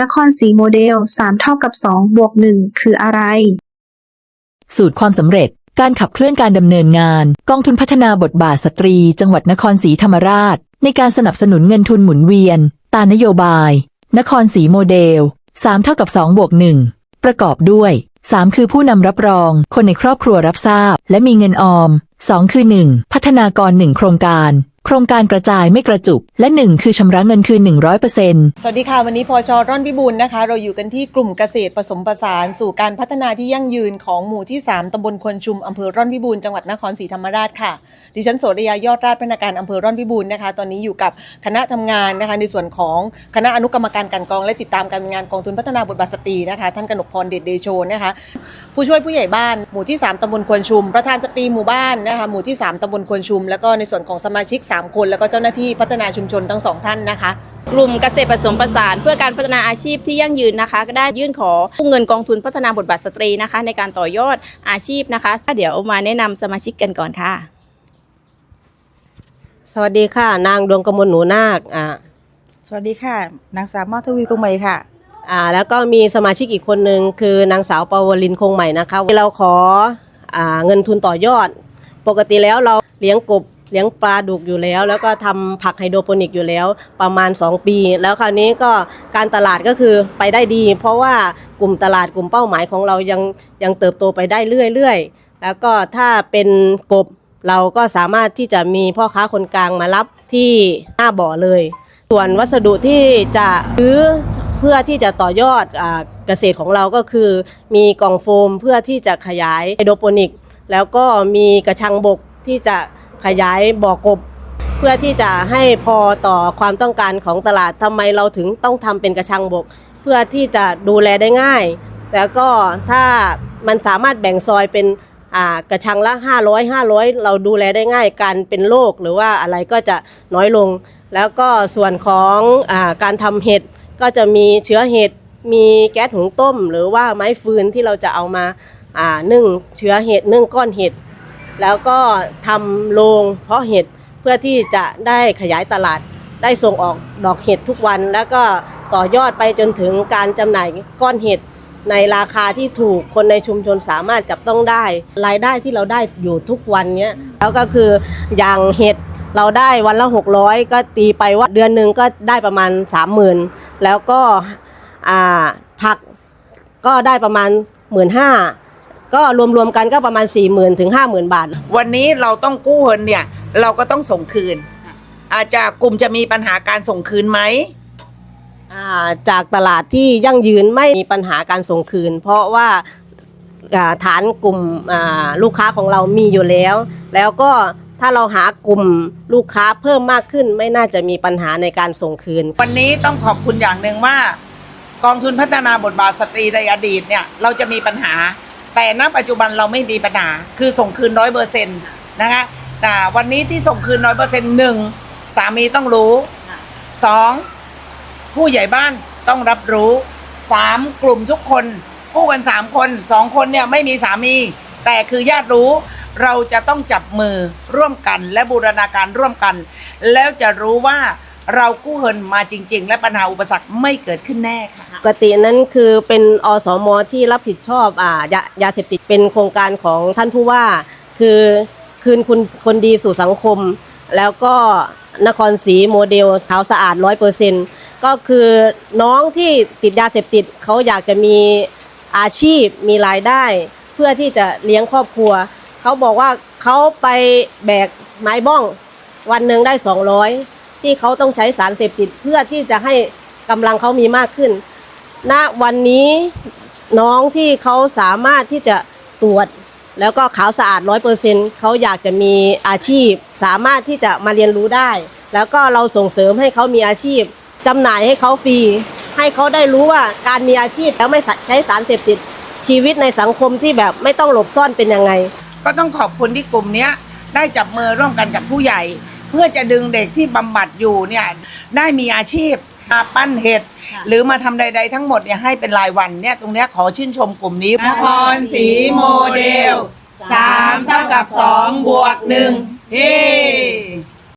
นครศรีโมเดล 3 เท่ากับ 2 บวก 1 คืออะไร สูตรความสำเร็จ การขับเคลื่อนการดำเนินงาน กองทุนพัฒนาบทบาทสตรี จังหวัดนครศรีธรรมราช ในการสนับสนุนเงินทุนหมุนเวียน ตามนโยบาย นครศรีโมเดล 3 เท่ากับ 2 บวก 1 ประกอบด้วย 3 คือผู้นำรับรอง คนในครอบครัวรับทราบ และมีเงินออม 2 คือ 1 พัฒนากร 1 โครงการ โครงการกระจายไม่กระจุก และ 1 คือชำระเงินคืน 100%สวัสดีค่ะ วันนี้พอชอร่อนพิบูลนะคะ เราอยู่กันที่กลุ่มเกษตรผสมผสาน สู่การพัฒนาที่ยั่งยืนของหมู่ที่ 3ตำบลควนชุมอำเภอร่อนพิบูลจังหวัดนครศรีธรรมราชค่ะ ดิฉันโสรยายอดราชพนักการอำเภอร่อนพิบูลนะคะ ตอนนี้อยู่กับคณะทำงานนะคะ ในส่วนของคณะอนุกรรมการกลันกองและติดตามการงานกองทุนพัฒนาบทบาทสตรีนะคะ ท่านกนกพรเดชเดโชนะคะ ผู้ช่วยผู้ใหญ่บ้านหมู่ที่ 3ตำบลควนชุม ประธานสตรีหมู่บ้านนะคะหมู่ที่ 3ตำบลควนชุม แล้วก็ในส่วนของสมาชิก3 คนแล้วก็เจ้าหน้าที่พัฒนาชุมชนทั้งสองท่านนะคะ กลุ่มเกษตรผสมผสาน เพื่อการพัฒนาอาชีพที่ยั่งยืนนะคะ ก็ได้ยื่นขอกู้เงินกองทุนพัฒนาบทบาทสตรีนะคะ ในการต่อยอดอาชีพนะคะ เดี๋ยวมาแนะนำสมาชิกกันก่อนค่ะ สวัสดีค่ะ นางดวงกมลหนูนาคอ่าสวัสดีค่ะ นางสาวมอทวีคงใหม่ค่ะอ่าแล้วก็มีสมาชิกอีกคนหนึ่งคือนางสาวปาวลินคงใหม่นะคะเราขออ่าเงินทุนต่อยอด ปกติแล้วเราเลี้ยงกบ เลี้ยงปลาดุกอยู่แล้ว แล้วก็ทำผักไฮโดรโปนิกอยู่แล้วประมาณ 2 ปี แล้วคราวนี้ก็การตลาดก็คือไปได้ดี เพราะว่ากลุ่มตลาดกลุ่มเป้าหมายของเรายังยังเติบโตไปได้เรื่อยๆ แล้วก็ถ้าเป็นกบเราก็สามารถที่จะมีพ่อค้าคนกลางมารับที่หน้าบ่อเลย ส่วนวัสดุที่จะซื้อเพื่อที่จะต่อยอดอเกษตรของเราก็คือ มีกล่องโฟมเพื่อที่จะขยายไฮโดรโปนิก แล้วก็มีกระชังบกที่จะ ขยายบ่อกบ เพื่อที่จะให้พอต่อความต้องการของตลาดทำไมเราถึงต้องทำเป็นกระชังบก เพื่อที่จะดูแลได้ง่ายแล้วก็ถ้ามันสามารถแบ่งซอยเป็นอ่ากระชังละ 500 500 เราดูแลได้ง่ายการเป็นโรคหรือว่าอะไรก็จะน้อยลง แล้วก็ส่วนของอาการทำเห็ดก็จะมีเชื้อเห็ดมีแก๊สหุงต้ม หรือว่าไม้ฟืนที่เราจะเอามาอ่านึ่งเชื้อเห็ดนึ่งก้อนเห็ด แล้วก็ทำโรงเพาะเห็ดเพื่อที่จะได้ขยายตลาด ได้ส่งออกดอกเห็ดทุกวัน แล้วก็ต่อยอดไปจนถึงการจำหน่ายก้อนเห็ดในราคาที่ถูกคนในชุมชนสามารถจับต้องได้ รายได้ที่เราได้อยู่ทุกวันเนี้ยแล้วก็คืออย่างเห็ดเราได้วันละ 600 ก็ตีไปว่าเดือนหนึ่งก็ได้ประมาณ 30,000 แล้วก็ผักก็ได้ประมาณ 1 5ื่น ก็รวมๆกันก็ประมาณ 4 0,000ถึง50,000 บาท วันนี้เราต้องกู้เงินเนี่ยเราก็ต้องส่งคืน อาจจะกลุ่มจะมีปัญหาการส่งคืนไหมอ่าจากตลาดที่ยั่งยืนไม่มีปัญหาการส่งคืน เพราะว่าอ่าฐานกลุ่มอ่าลูกค้าของเรามีอยู่แล้ว แล้วก็ถ้าเราหากลุ่มลูกค้าเพิ่มมากขึ้นไม่น่าจะมีปัญหาในการส่งคืน วันนี้ต้องขอบคุณอย่างหนึ่งว่า กองทุนพัฒนาบทบาทสตรีในอดีตเนี่ยเราจะมีปัญหา แต่ณปัจจุบันเราไม่มีปัญหาคือส่งคืนร้อยเปอร์เซ็นต์นะคะแต่วันนี้ที่ส่งคืนร้อยเปอร์เซ็นต์หนึ่งสามีต้องรู้สองผู้ใหญ่บ้านต้องรับรู้สามกลุ่มทุกคนกู้กันสามคนสองคนเนี่ยไม่มีสามี แต่คือญาติรู้เราจะต้องจับมือร่วมกันและบูรณาการร่วมกัน แล้วจะรู้ว่า เรากู้เงินมาจริง ๆ และปัญหาอุปสรรคไม่เกิดขึ้นแน่ค่ะ ปกตินั้นคือเป็นอสมที่รับผิดชอบอ่ายายาเสพติดเป็นโครงการของท่านผู้ว่า คือคืนคุณคนดีสู่สังคม แล้วก็นครศรีโมเดลขาวสะอาดร้อยเปอร์เซ็นก็คือน้องที่ติดยาเสพติดเขาอยากจะมีอาชีพมีรายได้ เพื่อที่จะเลี้ยงครอบครัว เขาบอกว่าเขาไปแบกไม้บ้อง วันหนึ่งได้200 ที่เขาต้องใช้สารเสพติดเพื่อที่จะให้กำลังเขามีมากขึ้นณวันนี้น้องที่เขาสามารถที่จะตรวจ แล้วก็ขาวสะอาดร้อยเปอร์เซ็นเขาอยากจะมีอาชีพ สามารถที่จะมาเรียนรู้ได้ แล้วก็เราส่งเสริมให้เขามีอาชีพจำหน่ายให้เขาฟรี ให้เขาได้รู้ว่าการมีอาชีพแล้วไม่ใช้สารเสพติดชีวิตในสังคมที่แบบไม่ต้องหลบซ่อนเป็นยังไง ก็ต้องขอบคุณที่กลุ่มนี้ได้จับมือร่วมกันกับผู้ใหญ่ เพื่อจะดึงเด็กที่บำบัดอยู่เนี่ยได้มีอาชีพมาปั้นเห็ดหรือมาทำใด ๆ ทั้งหมดเนี่ยให้เป็นรายวันเนี่ยตรงเนี้ยขอชื่นชมกลุ่มนี้ นครศรีโมเดล3เท่ากับ2บวก1เฮ้